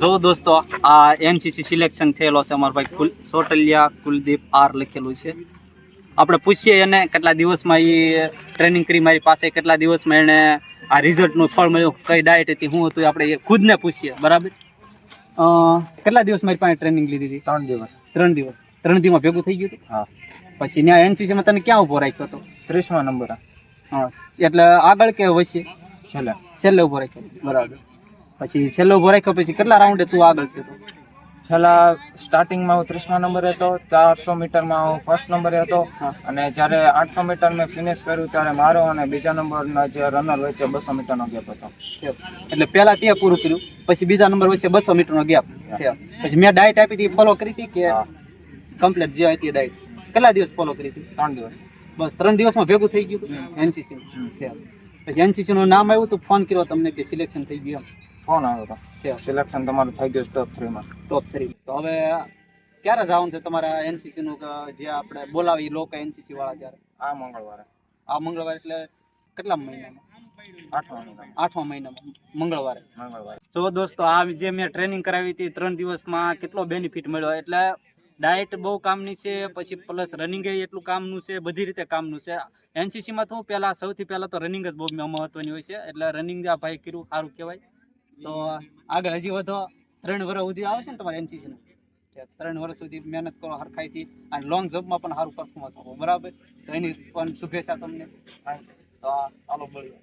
જો દોસ્તો આ એનસીસી સિલેક્શન થયેલો છે અમારો ભાઈ કુલ સોટલિયા કુલદીપ આર લખેલું છે. આપણે પૂછીએ એને કેટલા દિવસમાં એ ટ્રેનિંગ કરી મારી પાસે કેટલા દિવસમાં એણે આ રિઝલ્ટનું ફળ મળ્યું કઈ ડાયટ હતી શું હતું એ આપણે એ ખુદને પૂછીએ બરાબર? કેટલા દિવસ મારી પાસે ટ્રેનિંગ લીધી હતી? ત્રણ દિવસ. ત્રણ દિવસ. ત્રણ દિવસમાં ભેગું થઈ ગયું હતું? હા. પછી ત્યાં એનસીસીમાં તને ક્યાં ઊભો રાખ્યો હતો? ત્રીસમાં નંબર. હા. એટલે આગળ કે વચ્ચે છેલ્લે. છેલ્લે ઊભો રાખ્યો. બરાબર. પછી છેલ્લો રાખ્યો પછી કેટલા રાઉન્ડે તું આગળ થયો છેલ્લા સ્ટાર્ટિંગમાં હું ત્રીસમા નંબરે હતો ચારસો મીટરમાં હું ફર્સ્ટ નંબરે હતો અને જ્યારે આઠસો મીટર મેં ફિનિશ કર્યું ત્યારે મારો અને બીજા નંબરના જે રનર વચ્ચે બસો મીટરનો ગેપ હતો. એટલે પહેલા તે પૂરું કર્યું પછી બીજા નંબર વચ્ચે બસો મીટરનો ગેપ પછી મેં ડાયટ આપી હતી ફોલો કરી હતી કે કમ્પ્લીટ જે હતી ડાયટ કેટલા દિવસ ફોલો કરી હતી? ત્રણ દિવસ. બસ ત્રણ દિવસમાં ભેગું થઈ ગયું એનસીસી પછી એનસીસીનું નામ આવ્યું તો ફોન કર્યો તમને કે સિલેક્શન થઈ ગયું ફોન આવ્યો હતો. સિલેક્શન તમારું થઈ ગયું સ્ટોપ થ્રીમાં ટોપ થ્રી તો હવે ક્યારે જવાનું છે તમારા એનસીસી નું જે આપણે બોલાવી લોકો એનસીસી વાળા ત્યારે આ મંગળવારે. આ મંગળવાર એટલે કેટલા મહિનામાં? આઠમા મહિનામાં. આઠમા મહિનામાં. મંગળવારે. મંગળવારે. જો દોસ્તો આ જે મેં ટ્રેનિંગ કરાવી હતી ત્રણ દિવસમાં કેટલો બેનિફિટ મળ્યો? એટલે ડાયટ બહુ કામની છે પછી પ્લસ રનિંગ એટલું કામનું છે બધી રીતે કામનું છે. એનસીસીમાં તો હું પહેલાં સૌથી પહેલાં તો રનિંગ જ બહુ મહત્વની હોય છે. એટલે રનિંગ આ ભાઈ કર્યું સારું કહેવાય. તો આગળ હજી વધો. ત્રણ વર્ષ સુધી આવે છે ને તમારે એનસીસીનું ત્રણ વર્ષ સુધી મહેનત કરો હરખાઈથી અને લોંગ જમ્પમાં પણ સારું પરફોર્મન્સ આપો. બરાબર? તો એની પણ શુભેચ્છા તમને. તો ચાલો મળીએ.